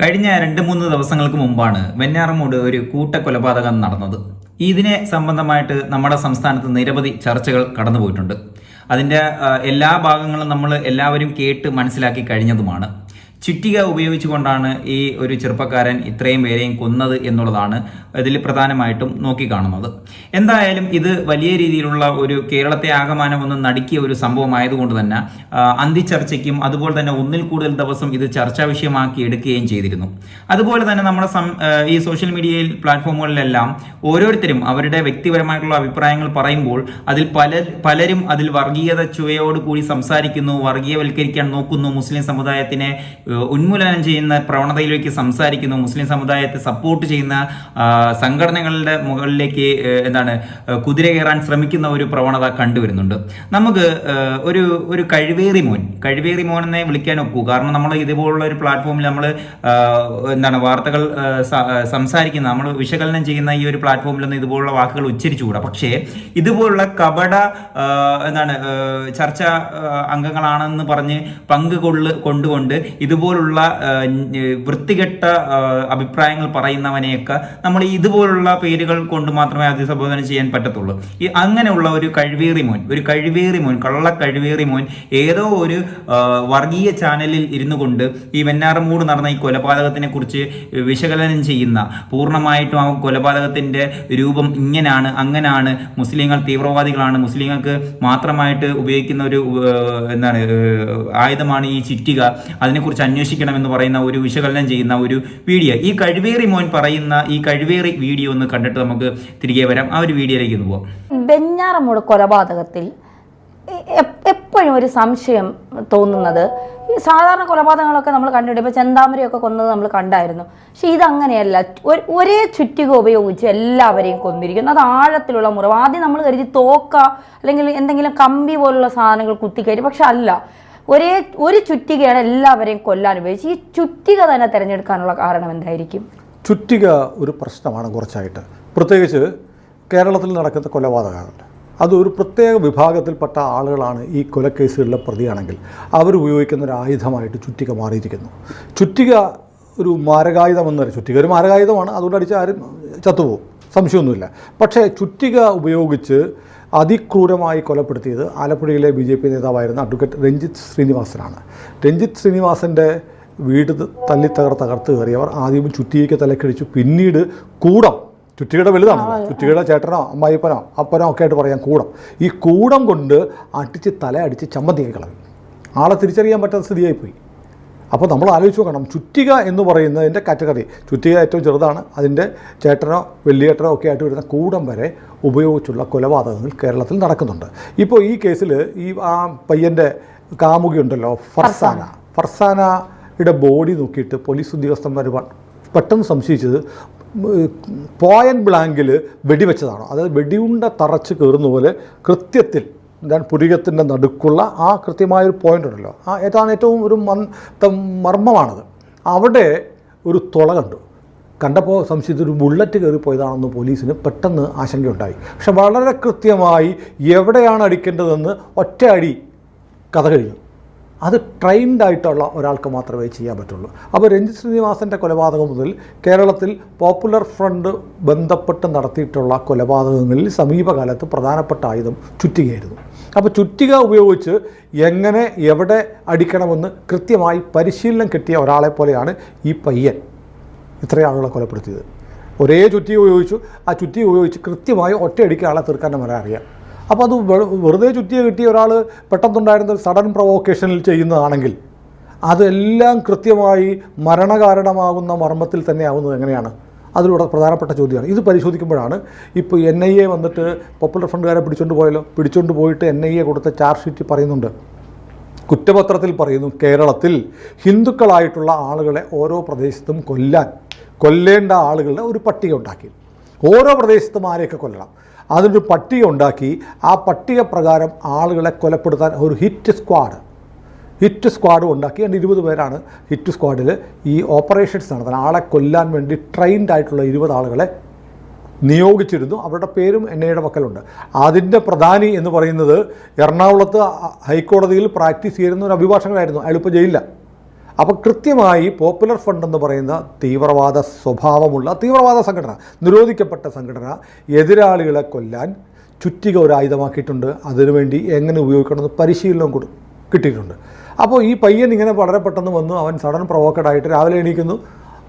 കഴിഞ്ഞ രണ്ട് മൂന്ന് ദിവസങ്ങൾക്ക് മുമ്പാണ് വെഞ്ഞാറമൂട് ഒരു കൂട്ടക്കൊലപാതകം നടന്നത്. ഇതിനെ സംബന്ധമായിട്ട് നമ്മുടെ സംസ്ഥാനത്ത് നിരവധി ചർച്ചകൾ കടന്നുപോയിട്ടുണ്ട്. അതിന്റെ എല്ലാ ഭാഗങ്ങളും നമ്മൾ എല്ലാവരും കേട്ട് മനസ്സിലാക്കി കഴിഞ്ഞതുമാണ്. ചുറ്റിക ഉപയോഗിച്ചുകൊണ്ടാണ് ഈ ഒരു ചെറുപ്പക്കാരൻ ഇത്രയും പേരെയും കൊന്നത് എന്നുള്ളതാണ് ഇതിൽ പ്രധാനമായിട്ടും നോക്കിക്കാണുന്നത്. എന്തായാലും ഇത് വലിയ രീതിയിലുള്ള ഒരു കേരളത്തെ ആകമാനം ഒന്ന് നടുക്കിയ ഒരു സംഭവമായതുകൊണ്ട് തന്നെ അന്തിച്ചർച്ചയ്ക്കും അതുപോലെ തന്നെ ഒന്നിൽ കൂടുതൽ ദിവസം ഇത് ചർച്ചാ വിഷയമാക്കി എടുക്കുകയും ചെയ്തിരുന്നു. അതുപോലെ തന്നെ നമ്മുടെ ഈ സോഷ്യൽ മീഡിയയിൽ പ്ലാറ്റ്ഫോമുകളിലെല്ലാം ഓരോരുത്തരും അവരുടെ വ്യക്തിപരമായിട്ടുള്ള അഭിപ്രായങ്ങൾ പറയുമ്പോൾ അതിൽ പല പലരും അതിൽ വർഗീയത ചുവയോട് കൂടി സംസാരിക്കുന്നു വർഗീയവൽക്കരിക്കാൻ നോക്കുന്നു മുസ്ലിം സമുദായത്തിനെ ഉന്മൂലനം ചെയ്യുന്ന പ്രവണതയിലേക്ക് സംസാരിക്കുന്നു മുസ്ലിം സമുദായത്തെ സപ്പോർട്ട് ചെയ്യുന്ന സംഘടനകളുടെ മുകളിലേക്ക് എന്താണ് കുതിര കയറാൻ ശ്രമിക്കുന്ന ഒരു പ്രവണത കണ്ടുവരുന്നുണ്ട്. നമുക്ക് ഒരു ഒരു കഴിവേറി മോൻ കഴിവേറി മോൻ എന്നെ വിളിക്കാൻ ഒക്കൂ. കാരണം നമ്മൾ ഇതുപോലുള്ള ഒരു പ്ലാറ്റ്ഫോമിൽ നമ്മൾ എന്താണ് വാർത്തകൾ സംസാരിക്കുന്ന നമ്മൾ വിശകലനം ചെയ്യുന്ന ഈ ഒരു പ്ലാറ്റ്ഫോമിലൊന്നും ഇതുപോലുള്ള വാക്കുകൾ ഉച്ചരിച്ചുകൂടാ. പക്ഷേ ഇതുപോലുള്ള കപട എന്താണ് ചർച്ച അംഗങ്ങളാണെന്ന് പറഞ്ഞ് പങ്ക് കൊള്ളു കൊണ്ടുകൊണ്ട് ഇതുപോലുള്ള വൃത്തികെട്ട അഭിപ്രായങ്ങൾ പറയുന്നവനെയൊക്കെ നമ്മൾ ഇതുപോലുള്ള പേരുകൾ കൊണ്ട് മാത്രമേ അഭിസംബോധന ചെയ്യാൻ പറ്റത്തുള്ളൂ. ഈ അങ്ങനെയുള്ള ഒരു കഴിവേറി മോൻ ഒരു കഴിവേറി മോൻ കള്ള കഴിവേറി മോൻ ഏതോ ഒരു വർഗീയ ചാനലിൽ ഇരുന്നു കൊണ്ട് ഈ വെന്നാറമൂട് നടന്ന ഈ കൊലപാതകത്തിനെ കുറിച്ച് വിശകലനം ചെയ്യുന്ന പൂർണമായിട്ടും ആ കൊലപാതകത്തിന്റെ രൂപം ഇങ്ങനെയാണ് അങ്ങനെയാണ് മുസ്ലിങ്ങൾ തീവ്രവാദികളാണ് മുസ്ലിങ്ങൾക്ക് മാത്രമായിട്ട് ഉപയോഗിക്കുന്ന ഒരു എന്താണ് ആയുധമാണ് ഈ ചിറ്റിക. അതിനെക്കുറിച്ച് അന്വേഷിക്കണമെന്ന് പറയുന്ന ഒരു വിശകലനം ചെയ്യുന്ന ഒരു വീഡിയോ. ഈ കഴിവേറി മോൻ പറയുന്ന ഈ കഴിവേറി വീഡിയോ ഒന്ന് കണ്ടിട്ട് നമുക്ക് തിരികെ വരാം. ആ ഒരു വീഡിയോയിലേക്ക് ഒന്ന് പോവാം. ബെഞ്ഞാറമ്മൂട് കൊലപാതകത്തിൽ എപ്പോഴും ഒരു സംശയം തോന്നുന്നത്? സാധാരണ കൊലപാതകങ്ങളൊക്കെ നമ്മൾ കണ്ടിട്ടുണ്ട്. ഇപ്പോൾ ചെന്താമരയൊക്കെ കൊന്നത് നമ്മൾ കണ്ടായിരുന്നു. പക്ഷേ ഇതങ്ങനെയല്ല. ഒരേ ചുറ്റിക ഉപയോഗിച്ച് എല്ലാവരെയും കൊന്നിരിക്കുന്നു. അത് ആഴത്തിലുള്ള മുറിവ്. ആദ്യം നമ്മൾ കരുതി തോക്ക അല്ലെങ്കിൽ എന്തെങ്കിലും കമ്പി പോലുള്ള സാധനങ്ങൾ കുത്തിക്കയറ്റി. പക്ഷെ അല്ല. ഒരേ ഒരു ചുറ്റികയാണ് എല്ലാവരെയും കൊല്ലാൻ ഉപയോഗിച്ച്. ഈ ചുറ്റിക തന്നെ തിരഞ്ഞെടുക്കാനുള്ള കാരണം എന്തായിരിക്കും? ചുറ്റിക ഒരു പ്രശ്നമാണ് കുറച്ചായിട്ട്. പ്രത്യേകിച്ച് കേരളത്തിൽ നടക്കുന്ന കൊലപാതകങ്ങൾ. അത് ഒരു പ്രത്യേക വിഭാഗത്തിൽപ്പെട്ട ആളുകളാണ് ഈ കൊലക്കേസുകളിലെ പ്രതിയാണെങ്കിൽ. അവർ ഉപയോഗിക്കുന്ന ഒരു ആയുധമായിട്ട് ചുറ്റിക മാറിയിരിക്കുന്നു. ചുറ്റിക ഒരു മാരകായുധമെന്ന് പറയും ചുറ്റിക ഒരു മാരകായുധമാണ്. അതുകൊണ്ട് അടിച്ച് ആരും ചത്തുപോകും. സംശയമൊന്നുമില്ല. പക്ഷേ ചുറ്റിക ഉപയോഗിച്ച് അതിക്രൂരമായി കൊലപ്പെടുത്തിയത് ആലപ്പുഴയിലെ ബി ജെ പി നേതാവായിരുന്ന അഡ്വക്കേറ്റ് രഞ്ജിത്ത് ശ്രീനിവാസനാണ്. രഞ്ജിത്ത് ശ്രീനിവാസന്റെ വീട് തല്ലി തകർത്ത് തകർത്ത് കയറിയവർ ആദ്യം ചുറ്റിയേക്ക് തലക്കടിച്ചു. പിന്നീട് കൂടം ചുറ്റിയുടെ വലുതാണ്. ചുറ്റിയുടെ ചേട്ടനോ അമ്മായിപ്പനോ അപ്പനോ ഒക്കെ ആയിട്ട് പറയാം കൂടം. ഈ കൂടം കൊണ്ട് അടിച്ച് തല അടിച്ച് ചമ്മന്തിയായി കളഞ്ഞു. ആളെ തിരിച്ചറിയാൻ പറ്റാത്ത സ്ഥിതിയായിപ്പോയി. അപ്പോൾ നമ്മൾ ആലോചിച്ച് നോക്കണം. ചുറ്റിക എന്ന് പറയുന്നതിന്റെ കാറ്റഗറി. ചുറ്റിക ഏറ്റവും ചെറുതാണ്. അതിന്റെ ചേട്ടനോ വെള്ളിയേട്ടനോ ഒക്കെ ആയിട്ട് വരുന്ന കൂടം വരെ ഉപയോഗിച്ചുള്ള കൊലപാതകങ്ങൾ കേരളത്തിൽ നടക്കുന്നുണ്ട്. ഇപ്പോൾ ഈ കേസിൽ ഈ ആ പയ്യന്റെ കാമുകിയുണ്ടല്ലോ ഫർസാന. ഫർസാനയുടെ ബോഡി നോക്കിയിട്ട് പോലീസ് ഉദ്യോഗസ്ഥന്മാർ പെട്ടെന്ന് സംശയിച്ചത് പോയൻ ബ്ലാങ്കിൽ വെടിവെച്ചതാണോ? അതായത് വെടിയുണ്ട തറച്ച് കയറുന്ന പോലെ കൃത്യത്തിൽ എന്താണ് പുരികത്തിന്റെ നടുക്കുള്ള ആ കൃത്യമായൊരു പോയിന്റ് ഉണ്ടല്ലോ. ആ ഏതാണ് ഏറ്റവും ഒരു മന്ത മർമ്മമാണത്. അവിടെ ഒരു തുള കണ്ടു. കണ്ടപ്പോൾ സംശയത്തിൽ ഒരു ബുള്ളറ്റ് കയറി പോയതാണെന്ന് പോലീസിന് പെട്ടെന്ന് ആശങ്കയുണ്ടായി. പക്ഷെ വളരെ കൃത്യമായി എവിടെയാണ് അടിക്കേണ്ടതെന്ന് ഒറ്റ അടി കഥ കഴിഞ്ഞു. അത് ട്രെയിൻഡ് ആയിട്ടുള്ള ഒരാൾക്ക് മാത്രമേ ചെയ്യാൻ പറ്റുള്ളൂ. അപ്പോൾ രഞ്ജിത് ശ്രീനിവാസന്റെ കൊലപാതകം മുതൽ കേരളത്തിൽ പോപ്പുലർ ഫ്രണ്ട് ബന്ധപ്പെട്ട് നടത്തിയിട്ടുള്ള കൊലപാതകങ്ങളിൽ സമീപകാലത്ത് പ്രധാനപ്പെട്ട ആയുധം ചുറ്റികയായിരുന്നു. അപ്പോൾ ചുറ്റിക ഉപയോഗിച്ച് എങ്ങനെ എവിടെ അടിക്കണമെന്ന് കൃത്യമായി പരിശീലനം കിട്ടിയ ഒരാളെ പോലെയാണ് ഈ പയ്യൻ. ഇത്രയും ആളുകളെ കൊലപ്പെടുത്തിയത്. ഒരേ ചുറ്റി ഉപയോഗിച്ചു. ആ ചുറ്റി ഉപയോഗിച്ച് കൃത്യമായി ഒറ്റയടിക്ക് ആളെ തീർക്കാൻ നമ്മളെ അറിയാം. അപ്പോൾ അത് വെറുതെ ചുറ്റിയെ കിട്ടിയ ഒരാൾ പെട്ടെന്നുണ്ടായിരുന്ന ഒരു സഡൻ പ്രൊവോക്കേഷനിൽ ചെയ്യുന്നതാണെങ്കിൽ അതെല്ലാം കൃത്യമായി മരണകാരണമാകുന്ന മർമ്മത്തിൽ തന്നെ ആവുന്നത് എങ്ങനെയാണ്? അതിലൂടെ പ്രധാനപ്പെട്ട ചോദ്യമാണ്. ഇത് പരിശോധിക്കുമ്പോഴാണ് ഇപ്പോൾ എൻ ഐ എ വന്നിട്ട് പോപ്പുലർ ഫ്രണ്ടുകാരെ പിടിച്ചുകൊണ്ട് പോയല്ലോ പിടിച്ചുകൊണ്ട് പോയിട്ട് എൻ ഐ എ കൊടുത്ത ചാർജ് ഷീറ്റ് പറയുന്നുണ്ട്. കുറ്റപത്രത്തിൽ പറയുന്നു കേരളത്തിൽ ഹിന്ദുക്കളായിട്ടുള്ള ആളുകളെ ഓരോ പ്രദേശത്തും കൊല്ലാൻ കൊല്ലേണ്ട ആളുകളുടെ ഒരു പട്ടിക ഉണ്ടാക്കി. ഓരോ പ്രദേശത്തും ആരെയൊക്കെ കൊല്ലണം? അതിനൊരു പട്ടിക ഉണ്ടാക്കി. ആ പട്ടിക പ്രകാരം ആളുകളെ കൊലപ്പെടുത്താൻ ഒരു ഹിറ്റ് സ്ക്വാഡ് ഹിറ്റ് സ്ക്വാഡും ഉണ്ടാക്കി. അതിന്റെ ഇരുപത് പേരാണ് ഹിറ്റ് സ്ക്വാഡിൽ ഈ ഓപ്പറേഷൻസ് നടത്താൻ ആളെ കൊല്ലാൻ വേണ്ടി ട്രെയിൻഡ് ആയിട്ടുള്ള ഇരുപത് ആളുകളെ നിയോഗിച്ചിരുന്നു. അവരുടെ പേരും എൻ ഐയുടെ പക്കലുണ്ട്. അതിന്റെ പ്രധാനി എന്ന് പറയുന്നത് എറണാകുളത്ത് ഹൈക്കോടതിയിൽ പ്രാക്ടീസ് ചെയ്യുന്ന ഒരു അഭിഭാഷകനായിരുന്നു. അയാളിപ്പോൾ ജയിലില്ല അപ്പോൾ കൃത്യമായി പോപ്പുലർ ഫണ്ട് എന്ന് പറയുന്ന തീവ്രവാദ സ്വഭാവമുള്ള തീവ്രവാദ സംഘടന നിരോധിക്കപ്പെട്ട സംഘടന എതിരാളികളെ കൊല്ലാൻ ചുറ്റിക ഒരു ആയുധമാക്കിയിട്ടുണ്ട്. അതിനുവേണ്ടി എങ്ങനെ ഉപയോഗിക്കണമെന്ന് പരിശീലനം കൊടു കിട്ടിയിട്ടുണ്ട്. അപ്പോൾ ഈ പയ്യൻ ഇങ്ങനെ വളരെ പെട്ടെന്ന് വന്നു. അവൻ സഡൻ പ്രൊവോക്കഡ് ആയിട്ട് രാവിലെ എണീക്കുന്നു.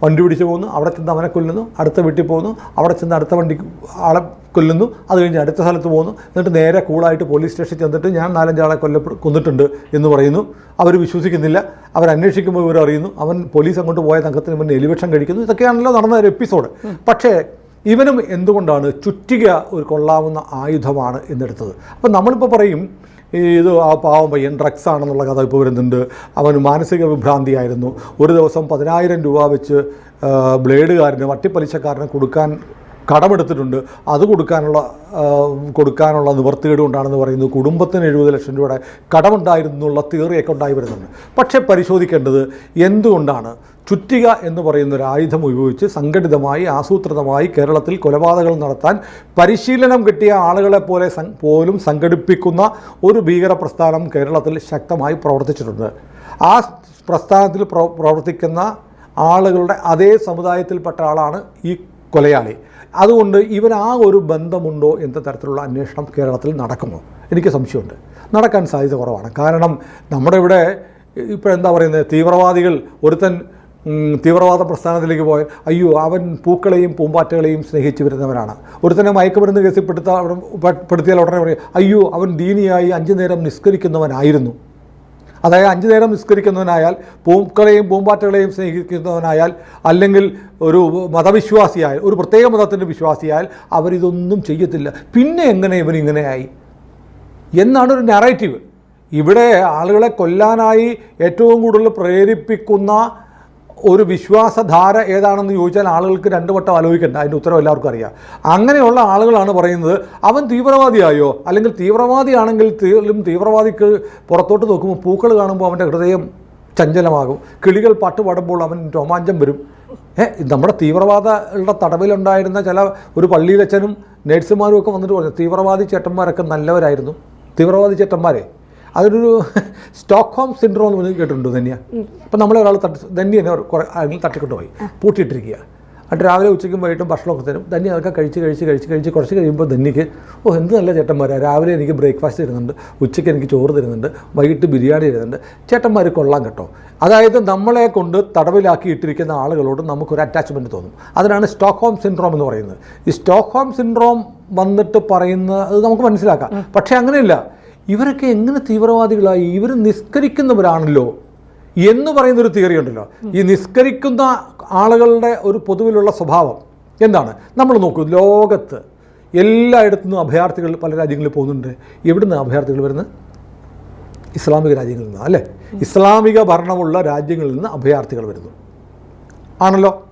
വണ്ടി പിടിച്ച് പോകുന്നു. അവിടെ ചെന്ന് അവനെ കൊല്ലുന്നു. അടുത്ത വീട്ടിൽ പോകുന്നു. അവിടെ ചെന്ന് അടുത്ത വണ്ടി ആളെ കൊല്ലുന്നു. അത് കഴിഞ്ഞ് അടുത്ത സ്ഥലത്ത് പോകുന്നു. എന്നിട്ട് നേരെ കൂളായിട്ട് പോലീസ് സ്റ്റേഷനിൽ ചെന്നിട്ട് ഞാൻ നാലഞ്ചാളെ കൊല്ല കൊന്നിട്ടുണ്ട് എന്ന് പറയുന്നു. അവർ വിശ്വസിക്കുന്നില്ല. അവർ അന്വേഷിക്കുമ്പോൾ ഇവർ അറിയുന്നു. അവൻ പോലീസ് അങ്ങോട്ട് പോയ തങ്കത്തിന് മുന്നേ എലിവേഷൻ കഴിക്കുന്നു. ഇതൊക്കെയാണല്ലോ നടന്ന ഒരു എപ്പിസോഡ്. പക്ഷേ ഇവനും എന്തുകൊണ്ടാണ് ചുറ്റിക ഒരു കൊള്ളാവുന്ന ആയുധമാണ് എന്നെടുത്തത്? അപ്പം നമ്മളിപ്പോൾ പറയും ഇത് ആ പാവം പയ്യൻ ഡ്രഗ്സ് ആണെന്നുള്ള കഥ ഇപ്പോൾ വരുന്നുണ്ട്. അവന് മാനസിക വിഭ്രാന്തിയായിരുന്നു. ഒരു ദിവസം പതിനായിരം രൂപ വെച്ച് ബ്ലേഡുകാരന് വട്ടിപ്പലിശക്കാരന് കൊടുക്കാൻ കടമെടുത്തിട്ടുണ്ട്. അത് കൊടുക്കാനുള്ള കൊടുക്കാനുള്ള നിവർത്തികേട് കൊണ്ടാണെന്ന് പറയുന്നു. കുടുംബത്തിന് എഴുപത് ലക്ഷം രൂപയുടെ കടമുണ്ടായിരുന്നുള്ള തിയറിയൊക്കെ ഉണ്ടായി വരുന്നുണ്ട്. പക്ഷേ പരിശോധിക്കേണ്ടത് എന്തുകൊണ്ടാണ് ചുറ്റിക എന്ന് പറയുന്ന ഒരു ആയുധം ഉപയോഗിച്ച് സംഘടിതമായി ആസൂത്രിതമായി കേരളത്തിൽ കൊലപാതകങ്ങൾ നടത്താൻ പരിശീലനം കിട്ടിയ ആളുകളെ പോലെ പോലും സംഘടിപ്പിക്കുന്ന ഒരു ഭീകര പ്രസ്ഥാനം കേരളത്തിൽ ശക്തമായി പ്രവർത്തിച്ചിട്ടുണ്ട്. ആ പ്രസ്ഥാനത്തിൽ പ്രവർത്തിക്കുന്ന ആളുകളുടെ അതേ സമുദായത്തിൽപ്പെട്ട ആളാണ് ഈ കൊലയാളി. അതുകൊണ്ട് ഇവൻ ആ ഒരു ബന്ധമുണ്ടോ എന്ന തരത്തിലുള്ള അന്വേഷണം കേരളത്തിൽ നടക്കുമോ എനിക്ക് സംശയമുണ്ട്. നടക്കാൻ സാധ്യത കുറവാണ്. കാരണം നമ്മുടെ ഇവിടെ ഇപ്പോൾ എന്താ പറയുന്നത്? തീവ്രവാദികൾ ഒരുത്തൻ തീവ്രവാദ പ്രസ്ഥാനത്തിലേക്ക് പോയ അയ്യോ അവൻ പൂക്കളെയും പൂമ്പാറ്റകളെയും സ്നേഹിച്ചു വരുന്നവനാണ്. ഒരുത്തനെ മയക്കുമരുന്ന് കേസിൽ പെടുത്താ പെടുത്തിയാൽ ഉടനെ പറയും അയ്യോ അവൻ ദീനിയായി അഞ്ചു നേരം നിസ്കരിക്കുന്നവനായിരുന്നു. അതായത് അഞ്ചു നേരം നിസ്കരിക്കുന്നവനായാൽ പൂക്കളെയും പൂമ്പാറ്റകളെയും സ്നേഹിക്കുന്നവനായാൽ അല്ലെങ്കിൽ ഒരു മതവിശ്വാസിയായ ഒരു പ്രത്യേക മതത്തിന്റെ വിശ്വാസിയായാൽ അവരിതൊന്നും ചെയ്യത്തില്ല. പിന്നെ എങ്ങനെ ഇവൻ ഇങ്ങനെയായി? എന്നാണ് ഒരു നറേറ്റീവ് ഇവിടെ ആളുകളെ കൊല്ലാനായി ഏറ്റവും കൂടുതൽ പ്രേരിപ്പിക്കുന്ന ഒരു വിശ്വാസധാര ഏതാണെന്ന് ചോദിച്ചാൽ ആളുകൾക്ക് രണ്ടു വട്ടം ആലോചിക്കേണ്ട. അതിന്റെ ഉത്തരം എല്ലാവർക്കും അറിയാം. അങ്ങനെയുള്ള ആളുകളാണ് പറയുന്നത് അവൻ തീവ്രവാദിയായോ? അല്ലെങ്കിൽ തീവ്രവാദിയാണെങ്കിൽ തീർലും തീവ്രവാദിക്ക് പുറത്തോട്ട് നോക്കുമ്പോൾ പൂക്കൾ കാണുമ്പോൾ അവന്റെ ഹൃദയം ചഞ്ചലമാകും. കിളികൾ പാട്ട് പാടുമ്പോൾ അവൻ രോമാഞ്ചം വരും. ഏ നമ്മുടെ തീവ്രവാദികളുടെ തടവിലുണ്ടായിരുന്ന ചില ഒരു പള്ളിയിലച്ഛനും നേഴ്സുമാരും ഒക്കെ വന്നിട്ട് പറഞ്ഞു തീവ്രവാദി ചേട്ടന്മാരൊക്കെ നല്ലവരായിരുന്നു. തീവ്രവാദി ചേട്ടന്മാരെ? അതൊരു സ്റ്റോക്ക്ഹോം സിൻഡ്രോം എന്ന് പറഞ്ഞ് കേട്ടിട്ടുണ്ട് ധന്യ? അപ്പം നമ്മളെ ഒരാൾ തട്ടി ധന്യ എന്നെ കുറേ തട്ടിക്കൊണ്ട് തട്ടിക്കൊണ്ടുപോയി പൂട്ടിയിട്ടിരിക്കുക. എന്നിട്ട് രാവിലെ ഉച്ചയ്ക്കും വൈകിട്ടും ഭക്ഷണമൊക്കെ തരും. ധന്യ അതൊക്കെ കഴിച്ച് കഴിച്ച് കഴിച്ച് കഴിച്ച് കുറച്ച് കഴിയുമ്പോൾ ധന്യക്ക് ഓ എന്ത് നല്ല ചേട്ടന്മാരാണ് രാവിലെ എനിക്ക് ബ്രേക്ക്ഫാസ്റ്റ് തരുന്നുണ്ട്. ഉച്ചയ്ക്ക് എനിക്ക് ചോറ് തരുന്നുണ്ട്. വൈകിട്ട് ബിരിയാണി തരുന്നുണ്ട്. ചേട്ടന്മാർ കൊള്ളാം കേട്ടോ. അതായത് നമ്മളെ കൊണ്ട് തടവിലാക്കി ഇട്ടിരിക്കുന്ന ആളുകളോട് നമുക്കൊരു അറ്റാച്ച്മെന്റ് തോന്നും. അതിനാണ് സ്റ്റോക്ക്ഹോം സിൻഡ്രോം എന്ന് പറയുന്നത്. ഈ സ്റ്റോക്ക്ഹോം സിൻഡ്രോം വന്നിട്ട് പറയുന്ന അത് നമുക്ക് മനസ്സിലാക്കാം. പക്ഷേ അങ്ങനെയല്ല. ഇവരൊക്കെ എങ്ങനെ തീവ്രവാദികളായി? ഇവർ നിസ്കരിക്കുന്നവരാണല്ലോ എന്ന് പറയുന്നൊരു തിയറി ഉണ്ടല്ലോ. ഈ നിസ്കരിക്കുന്ന ആളുകളുടെ ഒരു പൊതുവിലുള്ള സ്വഭാവം എന്താണ്? നമ്മൾ നോക്കൂ ലോകത്ത് എല്ലായിടത്തു നിന്നും അഭയാർത്ഥികൾ പല രാജ്യങ്ങളിൽ പോകുന്നുണ്ട്. എവിടുന്ന് അഭയാർത്ഥികൾ വരുന്നത്? ഇസ്ലാമിക രാജ്യങ്ങളിൽ നിന്ന് അല്ലേ? ഇസ്ലാമിക ഭരണമുള്ള രാജ്യങ്ങളിൽ നിന്ന് അഭയാർത്ഥികൾ വരുന്നു. ആണല്ലോ?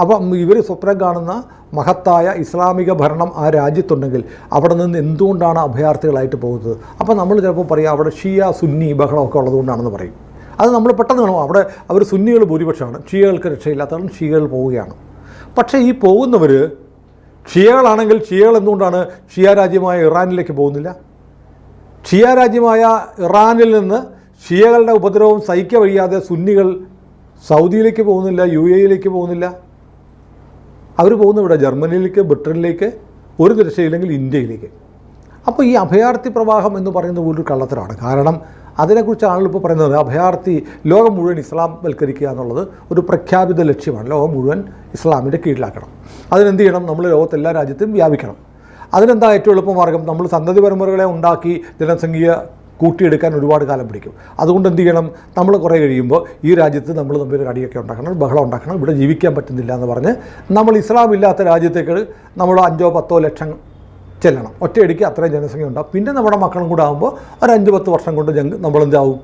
അപ്പം ഇവർ സ്വപ്നം കാണുന്ന മഹത്തായ ഇസ്ലാമിക ഭരണം ആ രാജ്യത്തുണ്ടെങ്കിൽ അവിടെ നിന്ന് എന്തുകൊണ്ടാണ് അഭയാർത്ഥികളായിട്ട് പോകുന്നത്? അപ്പോൾ നമ്മൾ ചിലപ്പോൾ പറയും അവിടെ ഷിയ സുന്നി ബഹളമൊക്കെ ഉള്ളതുകൊണ്ടാണെന്ന് പറയും. അത് നമ്മൾ പെട്ടെന്ന് കാണും. അവിടെ അവർ സുന്നികൾ ഭൂരിപക്ഷമാണ്. ഷിയകൾക്ക് രക്ഷയില്ലാത്തവരും ഷിയകൾ പോവുകയാണ്. പക്ഷേ ഈ പോകുന്നവർ ഷിയകളാണെങ്കിൽ ഷിയകൾ എന്തുകൊണ്ടാണ് ഷിയ രാജ്യമായ ഇറാനിലേക്ക് പോകുന്നില്ല? ഷിയ രാജ്യമായ ഇറാനിൽ നിന്ന് ഷിയകളുടെ ഉപദ്രവം സഹിക്ക വഴിയാതെ സുന്നികൾ സൗദിയിലേക്ക് പോകുന്നില്ല യു എയിലേക്ക് പോകുന്നില്ല. അവർ പോകുന്ന ഇവിടെ ജർമ്മനിയിലേക്ക് ബ്രിട്ടനിലേക്ക് ഒരു രക്ഷയില്ലെങ്കിൽ ഇന്ത്യയിലേക്ക്. അപ്പോൾ ഈ അഭയാർത്ഥി പ്രവാഹം എന്ന് പറയുന്നത് ഒരു കള്ളത്തരാണ് കാരണം അതിനെക്കുറിച്ച് ആളുകൾ ഇപ്പോൾ പറയുന്നത് അഭയാർത്ഥി ലോകം മുഴുവൻ ഇസ്ലാം വൽക്കരിക്കുക എന്നുള്ളത് ഒരു പ്രഖ്യാപിത ലക്ഷ്യമാണ്. ലോകം മുഴുവൻ ഇസ്ലാമിന്റെ കീഴിലാക്കണം. അതിനെന്ത് ചെയ്യണം? നമ്മൾ ലോകത്തെ എല്ലാ രാജ്യത്തും വ്യാപിക്കണം. അതിനെന്താ ഏറ്റവും എളുപ്പമാർഗം? നമ്മൾ സന്തതി പരമ്പരകളെ ഉണ്ടാക്കി ജനസംഖ്യ കൂട്ടിയെടുക്കാൻ ഒരുപാട് കാലം പിടിക്കും. അതുകൊണ്ട് എന്ത് ചെയ്യണം? നമ്മൾ കുറേ കഴിയുമ്പോൾ ഈ രാജ്യത്ത് നമ്മൾ തമ്മിൽ ഒരു അടിയൊക്കെ ഉണ്ടാക്കണം ബഹളം ഉണ്ടാക്കണം ഇവിടെ ജീവിക്കാൻ പറ്റുന്നില്ല എന്ന് പറഞ്ഞ് നമ്മൾ ഇസ്ലാം ഇല്ലാത്ത രാജ്യത്തേക്ക് നമ്മൾ അഞ്ചോ പത്തോ ലക്ഷം ചെല്ലണം. ഒറ്റയടിക്ക് അത്രയും ജനസംഖ്യ ഉണ്ടാവും. പിന്നെ നമ്മുടെ മക്കളും കൂടെ ആകുമ്പോൾ ഒരു അഞ്ച് പത്ത് വർഷം കൊണ്ട് ഞങ്ങൾ നമ്മളെന്താവും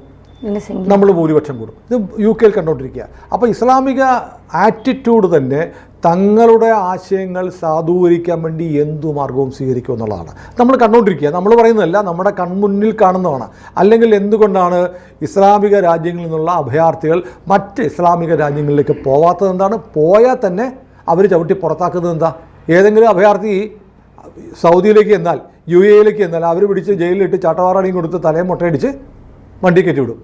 നമ്മൾ ഭൂരിപക്ഷം കൂടും. ഇത് യു കെയിൽ കണ്ടുകൊണ്ടിരിക്കുക അപ്പോൾ ഇസ്ലാമിക ആറ്റിറ്റ്യൂഡ് തന്നെ തങ്ങളുടെ ആശയങ്ങൾ സാധൂകരിക്കാൻ വേണ്ടി എന്തു മാർഗവും സ്വീകരിക്കും എന്നുള്ളതാണ്. നമ്മൾ കണ്ടുകൊണ്ടിരിക്കുക നമ്മൾ പറയുന്നതല്ല നമ്മുടെ കൺമുന്നിൽ കാണുന്നതാണ്. അല്ലെങ്കിൽ എന്തുകൊണ്ടാണ് ഇസ്ലാമിക രാജ്യങ്ങളിൽ നിന്നുള്ള അഭയാർത്ഥികൾ മറ്റ് ഇസ്ലാമിക രാജ്യങ്ങളിലേക്ക് പോവാത്തത് എന്താണ്? പോയാൽ തന്നെ അവർ ചവിട്ടി പുറത്താക്കുന്നത് എന്താ? ഏതെങ്കിലും അഭയാർത്ഥി സൗദിയിലേക്ക് എന്നാൽ യു എയിലേക്ക് എന്നാൽ അവർ പിടിച്ച് ജയിലിലിട്ട് ചാട്ടവാറടിയും കൊടുത്ത് തലയും മുട്ടയടിച്ച് വണ്ടി കയറ്റി വിടും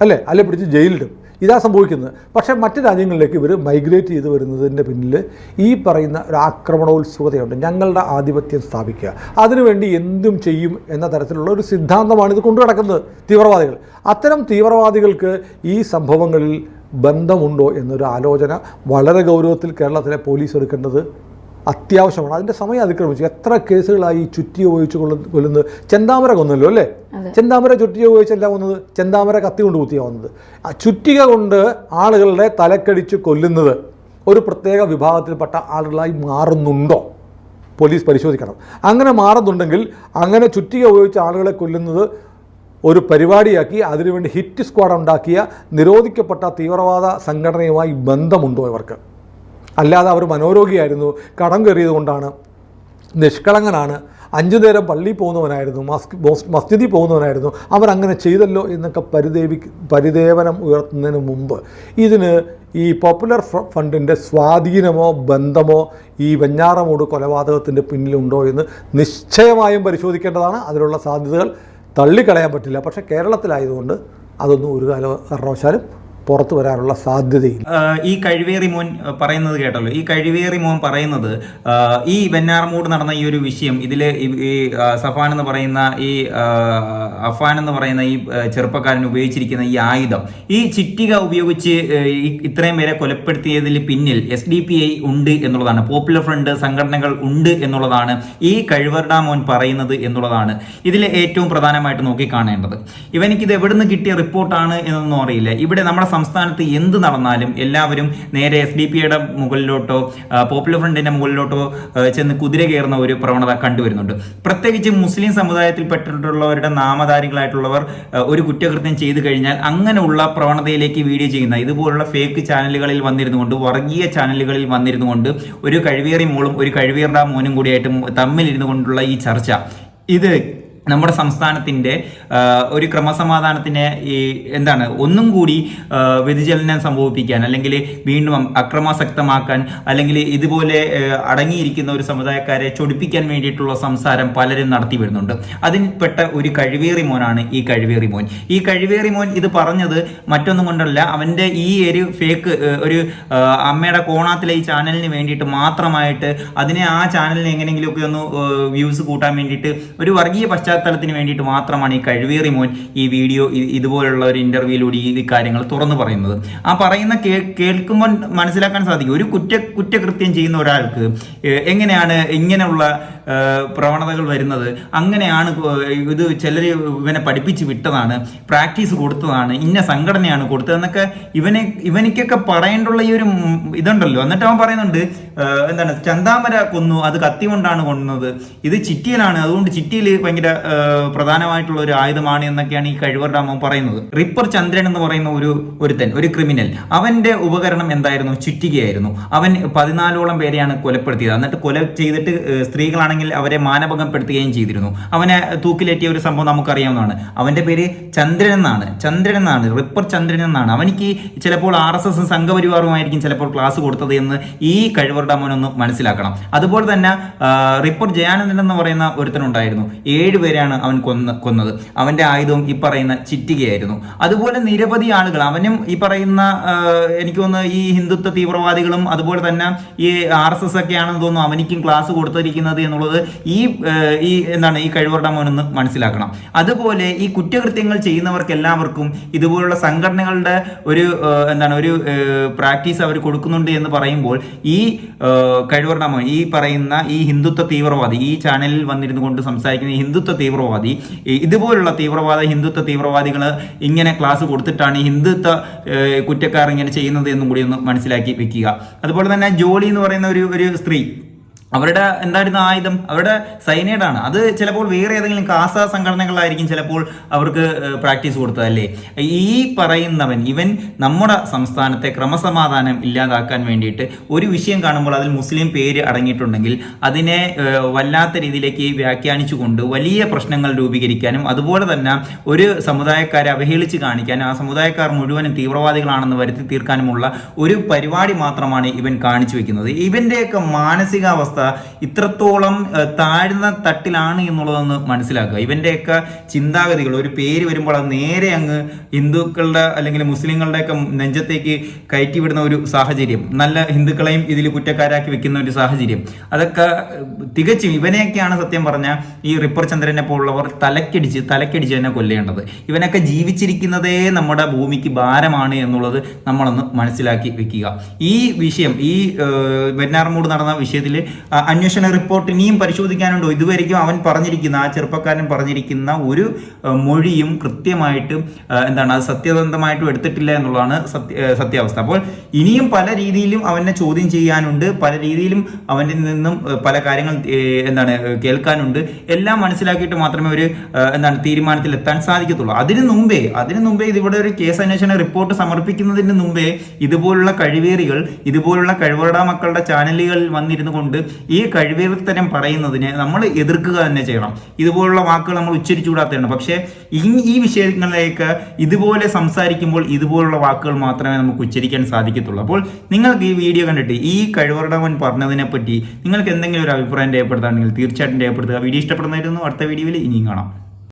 അല്ലേ? അല്ലെ പിടിച്ച് ജയിലിടും. ഇതാ സംഭവിക്കുന്നത്. പക്ഷേ മറ്റ് രാജ്യങ്ങളിലേക്ക് ഇവർ മൈഗ്രേറ്റ് ചെയ്ത് വരുന്നതിന്റെ പിന്നിൽ ഈ പറയുന്ന ഒരു ആക്രമണോത്സുകതയുണ്ട്. ഞങ്ങളുടെ ആധിപത്യം സ്ഥാപിക്കുക. അതിനുവേണ്ടി എന്തും ചെയ്യും എന്ന തരത്തിലുള്ള ഒരു സിദ്ധാന്തമാണ് ഇത് കൊണ്ടു നടക്കുന്നത് തീവ്രവാദികൾ. അത്തരം തീവ്രവാദികൾക്ക് ഈ സംഭവങ്ങളിൽ ബന്ധമുണ്ടോ എന്നൊരു ആലോചന വളരെ ഗൗരവത്തിൽ കേരളത്തിലെ പോലീസ് എടുക്കേണ്ടത് അത്യാവശ്യമാണ്. അതിന്റെ സമയം അതിക്രമിച്ചു. എത്ര കേസുകളായി ചുറ്റി ഉപയോഗിച്ച് കൊള്ള കൊല്ലുന്നത്? ചെന്താമര കൊന്നല്ലോ അല്ലേ? ചെന്താമര ചുറ്റിക ഉപയോഗിച്ചല്ല കൊന്നത്? ചെന്താമര കത്തി കൊണ്ട് കുത്തിയാണ് വന്നത് ആ ചുറ്റിക കൊണ്ട് ആളുകളുടെ തലക്കടിച്ച് കൊല്ലുന്നത് ഒരു പ്രത്യേക വിഭാഗത്തിൽപ്പെട്ട ആളുകളായി മാറുന്നുണ്ടോ? പോലീസ് പരിശോധിക്കണം. അങ്ങനെ മാറുന്നുണ്ടെങ്കിൽ അങ്ങനെ ചുറ്റിക ഉപയോഗിച്ച് ആളുകളെ കൊല്ലുന്നത് ഒരു പരിപാടിയാക്കി അതിനുവേണ്ടി ഹിറ്റ് സ്ക്വാഡ് ഉണ്ടാക്കിയ നിരോധിക്കപ്പെട്ട തീവ്രവാദ സംഘടനയുമായി ബന്ധമുണ്ടോ ഇവർക്ക്? അല്ലാതെ അവർ മനോരോഗിയായിരുന്നു. കടം കയറിയത് കൊണ്ടാണ് നിഷ്കളങ്കനാണ്. അഞ്ചു നേരം പള്ളിയിൽ പോകുന്നവനായിരുന്നു. മസ്ക് മോസ്- മസ്ജിദിൽ പോകുന്നവനായിരുന്നു. അങ്ങനെ ചെയ്തല്ലോ എന്നൊക്കെ പരിദേവി പരിദേവനം ഉയർത്തുന്നതിന് മുമ്പ്. ഇതിന് ഈ പോപ്പുലർ ഫണ്ടിന്റെ സ്വാധീനമോ ബന്ധമോ ഈ വെഞ്ഞാറമൂട് കൊലപാതകത്തിന്റെ പിന്നിലുണ്ടോ എന്ന് നിശ്ചയമായും പരിശോധിക്കേണ്ടതാണ്. അതിനുള്ള സാധ്യതകൾ തള്ളിക്കളയാൻ പറ്റില്ല. പക്ഷേ കേരളത്തിലായതുകൊണ്ട് അതൊന്നും ഒരു കാലം കാരണവശാലും പുറത്തു വരാനുള്ള സാധ്യതയില്ല. ഈ കഴിവേറി മോൻ പറയുന്നത് കേട്ടല്ലോ. ഈ കഴിവേറി മോൻ പറയുന്നത് ഈ വെഞ്ഞാറമൂട് നടന്ന ഈ ഒരു വിഷയം ഇതിൽ ഈ സഫാൻ എന്ന് പറയുന്ന ഈ അഫാൻ എന്ന് പറയുന്ന ഈ ചെറുപ്പക്കാരൻ ഉപയോഗിച്ചിരിക്കുന്ന ഈ ആയുധം ഈ ചിറ്റിക ഉപയോഗിച്ച് ഇത്രയും പേരെ കൊലപ്പെടുത്തിയതിൽ പിന്നിൽ എസ് ഡി പി ഐ ഉണ്ട് എന്നുള്ളതാണ്. പോപ്പുലർ ഫ്രണ്ട് സംഘടനകൾ ഉണ്ട് എന്നുള്ളതാണ്. ഈ കഴിവറുടെ മോൻ പറയുന്നത് എന്നുള്ളതാണ്. ഇതിൽ ഏറ്റവും പ്രധാനമായിട്ട് നോക്കി കാണേണ്ടത് ഇവനിക്ക് ഇത് ഇവനിക്കിത് എവിടുന്ന് കിട്ടിയ റിപ്പോർട്ടാണ് എന്നൊന്നും അറിയില്ല. ഇവിടെ നമ്മുടെ സംസ്ഥാനത്ത് എന്ത് നടന്നാലും എല്ലാവരും നേരെ എസ് ഡി പിയുടെ മുകളിലോട്ടോ പോപ്പുലർ ഫ്രണ്ടിന്റെ മുകളിലോട്ടോ ചെന്ന് കുതിര കയറുന്ന ഒരു പ്രവണത കണ്ടുവരുന്നുണ്ട്. പ്രത്യേകിച്ച് മുസ്ലിം സമുദായത്തിൽപ്പെട്ടിട്ടുള്ളവരുടെ നാമധാരികളായിട്ടുള്ളവർ ഒരു കുറ്റകൃത്യം ചെയ്തു കഴിഞ്ഞാൽ അങ്ങനെയുള്ള പ്രവണതയിലേക്ക് വീഡിയോ ചെയ്യുന്ന ഇതുപോലുള്ള ഫേക്ക് ചാനലുകളിൽ വന്നിരുന്നു കൊണ്ട് വർഗീയ ചാനലുകളിൽ വന്നിരുന്നു കൊണ്ട് ഒരു കഴിവേറി മോളും ഒരു കഴിവേറിയുടെ മോനും കൂടിയായിട്ടും തമ്മിലിരുന്നു കൊണ്ടുള്ള ഈ ചർച്ച. ഇത് നമ്മുടെ സംസ്ഥാനത്തിന്റെ ഒരു ക്രമസമാധാനത്തിനെ ഈ എന്താണ് ഒന്നും കൂടി വ്യതിചലനം സംഭവിപ്പിക്കാൻ അല്ലെങ്കിൽ വീണ്ടും അക്രമാസക്തമാക്കാൻ അല്ലെങ്കിൽ ഇതുപോലെ അടങ്ങിയിരിക്കുന്ന ഒരു സമുദായക്കാരെ ചൊടിപ്പിക്കാൻ വേണ്ടിയിട്ടുള്ള സംസാരം പലരും നടത്തി വരുന്നുണ്ട്. അതിൽപ്പെട്ട ഒരു കഴിവേറി മോനാണ് ഈ കഴിവേറി മോൻ. ഈ കഴിവേറി മോൻ ഇത് പറഞ്ഞത് മറ്റൊന്നും കൊണ്ടല്ല അവന്റെ ഈ ഒരു ഫേക്ക് ഒരു അമ്മയുടെ കോണാത്തിലെ ഈ ചാനലിന് വേണ്ടിയിട്ട് മാത്രമായിട്ട് അതിനെ ആ ചാനലിന് എങ്ങനെയെങ്കിലുമൊക്കെ ഒന്ന് വ്യൂസ് കൂട്ടാൻ വേണ്ടിയിട്ട് ഒരു വർഗീയ പശ്ചാത്തലത്തിന് വേണ്ടിയിട്ട് മാത്രമാണ് ഈ കഴിവേറി മോൻ ഈ വീഡിയോ ഇതുപോലുള്ള ഒരു ഇന്റർവ്യൂയിലൂടെ ഈ കാര്യങ്ങൾ തുറന്നു പറയുന്നത്. ആ പറയുന്ന കേൾക്കുമ്പോൾ മനസ്സിലാക്കാൻ സാധിക്കും. ഒരു കുറ്റ കുറ്റകൃത്യം ചെയ്യുന്ന ഒരാൾക്ക് എങ്ങനെയാണ് ഇങ്ങനെയുള്ള പ്രവണതകൾ വരുന്നത്? അങ്ങനെയാണ് ഇത് ചിലർ ഇവനെ പഠിപ്പിച്ച് വിട്ടതാണ് പ്രാക്ടീസ് കൊടുത്തതാണ് ഇന്ന സംഘടനയാണ് കൊടുത്തതെന്നൊക്കെ ഇവനെ ഇവനിക്കൊക്കെ പറയേണ്ടുള്ള ഈ ഒരു ഇതുണ്ടല്ലോ. എന്നിട്ട് അവൻ പറയുന്നുണ്ട് എന്താണ് ചന്താമര കൊന്നു അത് കത്തി കൊണ്ടാണ് കൊന്നത്. ഇത് ചിറ്റിയിലാണ് അതുകൊണ്ട് ചിറ്റിയിൽ ഭയങ്കര പ്രധാനമായിട്ടുള്ള ഒരു ആയുധമാണ് എന്നൊക്കെയാണ് ഈ കഴിവറുടെ അമ്മ പറയുന്നത്. റിപ്പർ ചന്ദ്രൻ എന്ന് പറയുന്ന ഒരു ഒരുത്തൻ ഒരു ക്രിമിനൽ അവന്റെ ഉപകരണം എന്തായിരുന്നു? ചുറ്റികയായിരുന്നു. അവൻ പതിനാലോളം പേരെയാണ് കൊലപ്പെടുത്തിയത്. എന്നിട്ട് കൊല ചെയ്തിട്ട് സ്ത്രീകളാണെങ്കിൽ അവരെ മാനഭംഗപ്പെടുത്തുകയും ചെയ്തിരുന്നു. അവനെ തൂക്കിലേറ്റിയ ഒരു സംഭവം നമുക്കറിയാവുന്നതാണ്. അവന്റെ പേര് ചന്ദ്രൻ എന്നാണ്. ചന്ദ്രൻ എന്നാണ്. റിപ്പർ ചന്ദ്രൻ എന്നാണ്. അവനിക്ക് ചിലപ്പോൾ ആർ എസ് എസ് സംഘപരിവാറുമായിരിക്കും ചിലപ്പോൾ ക്ലാസ് കൊടുത്തത് എന്ന് ഈ കഴിവറുടെ ഒന്ന് മനസ്സിലാക്കണം. അതുപോലെ തന്നെ റിപ്പോർട്ട് റിപ്പർ ജയാനന്ദൻ എന്ന് പറയുന്ന ഒരുത്തനുണ്ടായിരുന്നു. ഏഴ് പേരാണ് അവൻ കൊന്ന കൊന്നത്. അവന്റെ ആയുധവും ഈ പറയുന്ന ചിറ്റികയായിരുന്നു. അതുപോലെ നിരവധി ആളുകൾ അവനും ഈ പറയുന്ന എനിക്ക് തോന്നുന്നു ഈ ഹിന്ദുത്വ തീവ്രവാദികളും അതുപോലെ തന്നെ ഈ ആർ എസ് എസ് ഒക്കെ ആണെന്ന് തോന്നുന്നു അവനിക്കും ക്ലാസ് കൊടുത്തിരിക്കുന്നത് എന്നുള്ളത് ഈ ഈ എന്താണ് ഈ കഴിവറുടെ ഒന്ന് മനസ്സിലാക്കണം. അതുപോലെ ഈ കുറ്റകൃത്യങ്ങൾ ചെയ്യുന്നവർക്ക് എല്ലാവർക്കും ഇതുപോലുള്ള സംഘടനകളുടെ ഒരു എന്താണ് ഒരു പ്രാക്ടീസ് അവർ കൊടുക്കുന്നുണ്ട് എന്ന് പറയുമ്പോൾ ഈ കഴിവറുടെ മോൻ ഈ പറയുന്ന ഈ ഹിന്ദുത്വ തീവ്രവാദി ഈ ചാനലിൽ വന്നിരുന്നു കൊണ്ട് സംസാരിക്കുന്ന ഹിന്ദുത്വ തീവ്രവാദി ഇതുപോലുള്ള തീവ്രവാദ ഹിന്ദുത്വ തീവ്രവാദികൾ ഇങ്ങനെ ക്ലാസ് കൊടുത്തിട്ടാണ് ഹിന്ദുത്വ കുറ്റക്കാർ ഇങ്ങനെ ചെയ്യുന്നത് എന്നും കൂടി ഒന്ന് മനസ്സിലാക്കി വെക്കുക. അതുപോലെ തന്നെ ജോലി എന്ന് പറയുന്ന ഒരു ഒരു സ്ത്രീ അവരുടെ എന്തായിരുന്നു ആയുധം? അവരുടെ സൈനൈഡാണ്. അത് ചിലപ്പോൾ വേറെ ഏതെങ്കിലും കാസ സംഘടനകളായിരിക്കും ചിലപ്പോൾ അവർക്ക് പ്രാക്ടീസ് കൊടുത്തതല്ലേ ഈ പറയുന്നവൻ ഇവൻ നമ്മുടെ സംസ്ഥാനത്തെ ക്രമസമാധാനം ഇല്ലാതാക്കാൻ വേണ്ടിയിട്ട് ഒരു വിഷയം കാണുമ്പോൾ അതിൽ മുസ്ലിം പേര് അടങ്ങിയിട്ടുണ്ടെങ്കിൽ അതിനെ വല്ലാത്ത രീതിയിലേക്ക് വ്യാഖ്യാനിച്ചുകൊണ്ട് വലിയ പ്രശ്നങ്ങൾ രൂപീകരിക്കാനും അതുപോലെ തന്നെ ഒരു സമുദായക്കാരെ അവഹേളിച്ച് കാണിക്കാനും ആ സമുദായക്കാർ മുഴുവനും തീവ്രവാദികളാണെന്ന് വരുത്തി തീർക്കാനുമുള്ള ഒരു പരിപാടി മാത്രമാണ് ഇവൻ കാണിച്ചു വെക്കുന്നത്. ഇവന്റെയൊക്കെ മാനസികാവസ്ഥ ഇത്രത്തോളം താഴ്ന്ന തട്ടിലാണ് എന്നുള്ളതെന്ന് മനസ്സിലാക്കുക. ഇവന്റെയൊക്കെ ചിന്താഗതികൾ ഒരു പേര് വരുമ്പോൾ അത് നേരെ അങ്ങ് ഹിന്ദുക്കളുടെ അല്ലെങ്കിൽ മുസ്ലിങ്ങളുടെയൊക്കെ നെഞ്ചത്തേക്ക് കയറ്റി വിടുന്ന ഒരു സാഹചര്യം നല്ല ഹിന്ദുക്കളെയും ഇതിൽ കുറ്റക്കാരാക്കി വെക്കുന്ന ഒരു സാഹചര്യം. അതൊക്കെ തികച്ചും ഇവനെയൊക്കെയാണ് സത്യം പറഞ്ഞ ഈ റിപ്പർ ചന്ദ്രനെ പോലുള്ളവർ തലക്കടിച്ച് തലക്കടിച്ച് തന്നെ കൊല്ലേണ്ടത്. ഇവനൊക്കെ ജീവിച്ചിരിക്കുന്നതേ നമ്മുടെ ഭൂമിക്ക് ഭാരമാണ് എന്നുള്ളത് നമ്മളൊന്ന് മനസ്സിലാക്കി വെക്കുക. ഈ വിഷയം ഈ വെന്നാർമൂട് നടന്ന വിഷയത്തിൽ അന്വേഷണ റിപ്പോർട്ട് ഇനിയും പരിശോധിക്കാനുണ്ടോ? ഇതുവരെയ്ക്കും അവൻ പറഞ്ഞിരിക്കുന്ന ആ ചെറുപ്പക്കാരൻ പറഞ്ഞിരിക്കുന്ന ഒരു മൊഴിയും കൃത്യമായിട്ടും എന്താണ് അത് സത്യസന്ധമായിട്ടും എടുത്തിട്ടില്ല എന്നുള്ളതാണ് സത്യ സത്യാവസ്ഥ. അപ്പോൾ ഇനിയും പല രീതിയിലും അവനെ ചോദ്യം ചെയ്യാനുണ്ട് പല രീതിയിലും അവന്റെ നിന്നും പല കാര്യങ്ങൾ എന്താണ് കേൾക്കാനുണ്ട്. എല്ലാം മനസ്സിലാക്കിയിട്ട് മാത്രമേ ഒരു എന്താണ് തീരുമാനത്തിൽ എത്താൻ സാധിക്കത്തുള്ളൂ. അതിനു മുമ്പേ അതിനു മുമ്പേ ഇതിവിടെ ഒരു കേസ് അന്വേഷണ റിപ്പോർട്ട് സമർപ്പിക്കുന്നതിന് മുമ്പേ ഇതുപോലുള്ള കഴിവേറികൾ ഇതുപോലുള്ള കഴിവറട മക്കളുടെ ചാനലുകളിൽ വന്നിരുന്നു കൊണ്ട് ഈ കഴിവേറിത്തരം പറയുന്നതിനെ നമ്മൾ എതിർക്കുക തന്നെ ചെയ്യണം. ഇതുപോലുള്ള വാക്കുകൾ നമ്മൾ ഉച്ചരിച്ചുകൂടാത്തതാണ് പക്ഷേ ഈ ഈ വിഷയങ്ങളിലേക്ക് ഇതുപോലെ സംസാരിക്കുമ്പോൾ ഇതുപോലുള്ള വാക്കുകൾ മാത്രമേ നമുക്ക് ഉച്ചരിക്കാൻ സാധിക്കത്തുള്ളൂ. അപ്പോൾ നിങ്ങൾക്ക് ഈ വീഡിയോ കണ്ടിട്ട് ഈ കഴിവറടവൻ പറഞ്ഞതിനെ പറ്റി നിങ്ങൾക്ക് എന്തെങ്കിലും ഒരു അഭിപ്രായം രേഖപ്പെടുത്താണെങ്കിൽ തീർച്ചയായിട്ടും രേഖപ്പെടുത്തുക. വീഡിയോ ഇഷ്ടപ്പെടുന്നതായിരുന്നു. അടുത്ത വീഡിയോയിൽ ഇനിയും കാണാം.